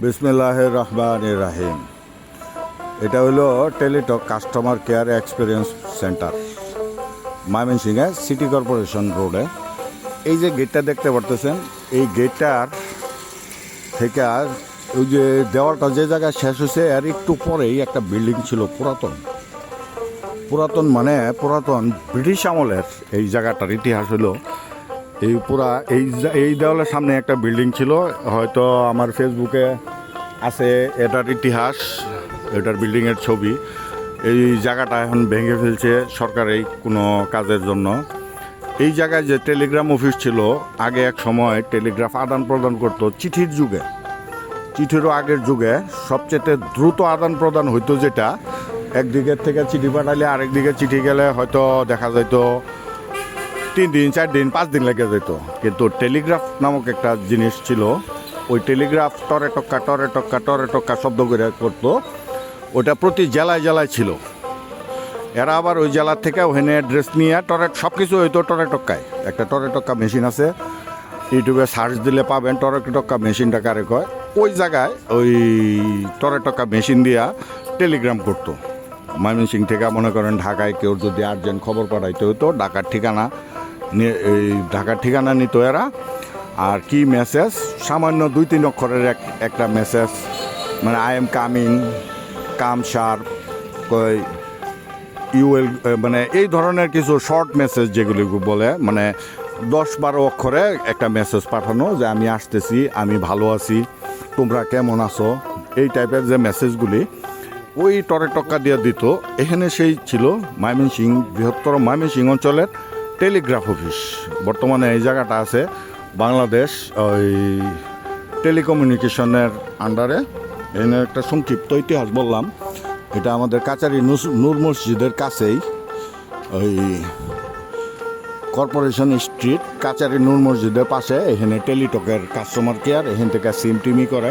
বিসমিল্লাহ রহমান রাহিম। এটা হলো Teletalk customer care experience centre, ময়মনসিংহে সিটি কর্পোরেশন রোডে। এই যে গেটটা দেখতে পারতেছেন, এই গেটটার থেকে আর ওই যে দেওয়ালটা যে জায়গায় শেষ হয়েছে আর একটু পরেই একটা বিল্ডিং ছিল পুরাতন। পুরাতন মানে পুরাতন ব্রিটিশ আমলের এই জায়গাটার ইতিহাস হলো এই পুরা, এই এই দেওয়ালের সামনে একটা বিল্ডিং ছিল। হয়তো আমার ফেসবুকে আছে, এটার ইতিহাস, এটার বিল্ডিংয়ের ছবি। এই জায়গাটা এখন ভেঙে ফেলছে সরকারি কোনো কাজের জন্য। এই জায়গায় যে টেলিগ্রাম অফিস ছিল, আগে এক সময় টেলিগ্রাফ আদান প্রদান করতো চিঠির যুগে। চিঠিরও আগের যুগে সবচেয়ে দ্রুত আদান প্রদান হইতো যেটা, একদিকের থেকে চিঠি পাঠালে আরেক দিকে চিঠি গেলে হয়তো দেখা যাইতো তিন দিন, চার দিন, পাঁচ দিন লেগে যেত। কিন্তু টেলিগ্রাফ নামক একটা জিনিস ছিল, ওই টেলিগ্রাফ টরে টক্কা টরে টক্কা টরে টক্কা শব্দ করে করতো। ওটা প্রতি জেলায় জেলায় ছিল। এরা আবার ওই জেলার থেকে ওখানে অ্যাড্রেস নিয়ে টরে সব কিছু হইতো টরে টক্কায়। একটা টরে টক্কা মেশিন আছে, ইউটিউবে সার্চ দিলে পাবেন টরে টক্কা মেশিনটা কারে কয়। ওই জায়গায় ওই টরে টক্কা মেশিন দিয়া টেলিগ্রাম করতো। ময়মনসিং থেকে মনে করেন ঢাকায় কেউ যদি আর্জেন্ট খবর পাঠাইতে হতো ঢাকার ঠিকানা এই ঢাকার ঠিকানা নিত এরা আর কি মেসেজ সামান্য দুই তিন অক্ষরের এক, একটা মেসেজ মানে I am coming come sharp কই ইউএল মানে এই ধরনের কিছু শর্ট মেসেজ যেগুলি বলে মানে দশ বারো অক্ষরে একটা মেসেজ পাঠানো যে আমি আসতেছি, আমি ভালো আছি, তোমরা কেমন আছো? এই টাইপের যে মেসেজগুলি ওই টরে টক্কা দিয়ে দিত। এখানে সেই ছিল ময়মনসিং বৃহত্তর ময়মনসিং অঞ্চলের টেলিগ্রাফ অফিস। বর্তমানে এই জায়গাটা আছে বাংলাদেশ ওই টেলিকমিউনিকেশনের আন্ডারে। এখানে একটা সংক্ষিপ্ত ইতিহাস বললাম। এটা আমাদের কাচারি নূর মসজিদের কাছেই ওই কর্পোরেশন স্ট্রিট, কাচারি নূর মসজিদের পাশে। এখানে টেলিটকের কাস্টমার কেয়ার এখান থেকে সিম টিমি করে।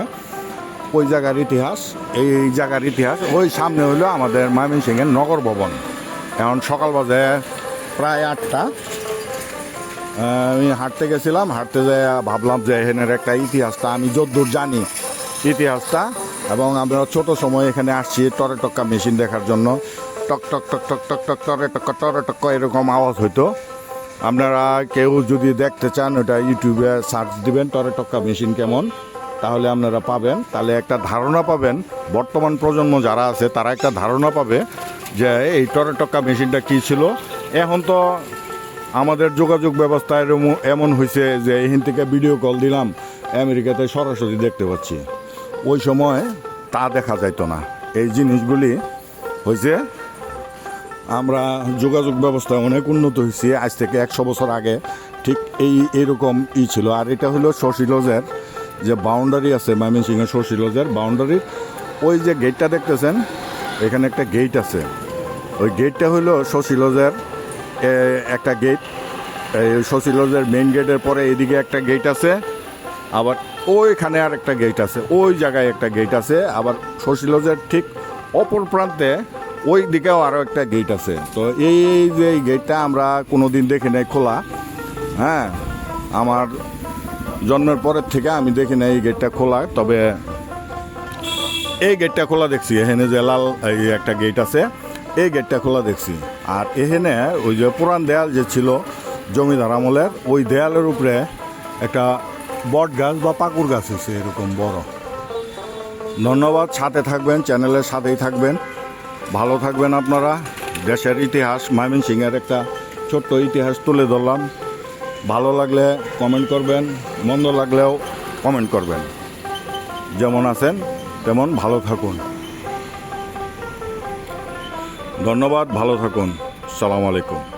ওই জায়গার ইতিহাস, এই জায়গার ইতিহাস। ওই সামনে হলো আমাদের ময়মনসিংহের নগর ভবন। এখন সকাল বাজে প্রায় আটটা। আমি হাঁটতে গেছিলাম, হাঁটতে যেয়ে ভাবলাম যে এখানের একটা ইতিহাসটা আমি যদ্দূর জানি। ইতিহাসটা এবং আমরা ছোট সময় এখানে আসছি টরে টক্কা মেশিন দেখার জন্য। টক টক টক টক টক টক, টরে টক্কা টরে টক্কা এরকম আওয়াজ হইতো। আপনারা কেউ যদি দেখতে চান, ওটা ইউটিউবে সার্চ দিবেন, টরে টক্কা মেশিন কেমন, তাহলে আপনারা পাবেন। তাহলে একটা ধারণা পাবেন, বর্তমান প্রজন্ম যারা আছে, তারা একটা ধারণা পাবে যে এই টরে টক্কা মেশিনটা কী ছিল এখন তো আমাদের যোগাযোগ ব্যবস্থা এমন হয়েছে যে এখান থেকে ভিডিও কল দিলাম আমেরিকাতে সরাসরি দেখতে পাচ্ছি। ওই সময় তা দেখা যাইতো না। এই জিনিসগুলি হয়েছে আমরা যোগাযোগ ব্যবস্থা অনেক উন্নত হয়েছে আজ থেকে একশো বছর আগে। ঠিক এই এরকম ই ছিল। আর এটা হলো শশী লজের যে বাউন্ডারি আছে ময়মনসিংহের শশী লজের বাউন্ডারির ওই যে গেটটা দেখতেছেন এখানে একটা গেট আছে। ওই গেটটা হলো শশী লজের এ, একটা গেট এই শশী লজের মেইন গেটের পরে এদিকে একটা গেট আছে, আবার ওইখানে আর একটা গেট আছে, ওই জায়গায় একটা গেট আছে, আবার শশী লজের ঠিক অপর প্রান্তে ওই দিকেও আরও একটা গেট আছে। তো এই যে এই গেটটা আমরা কোনো দিন দেখি নাই খোলা হ্যাঁ আমার জন্মের পরের থেকে আমি দেখি না এই গেটটা খোলা, তবে এই গেটটা খোলা দেখছি, এখানে যে লাল এই একটা গেট আছে, এই গেটটা খোলা দেখছি। আর এখানে ওই যে পুরান দেয়াল যে ছিল জমিদার আমলের, ওই দেয়ালের উপরে একটা বট গাছ বা পাকুর গাছ আছে এরকম বড়। ধন্যবাদ, সাথে থাকবেন, চ্যানেলের সাথেই থাকবেন। ভালো থাকবেন আপনারা। দেশের ইতিহাস, ময়মনসিংহের একটা ছোট্ট ইতিহাস তুলে ধরলাম। ভালো লাগলে কমেন্ট করবেন, মন্দ লাগলেও কমেন্ট করবেন। যেমন আছেন, তেমন ভালো থাকুন। ধন্যবাদ, ভালো থাকুন। সালাম আলাইকুম।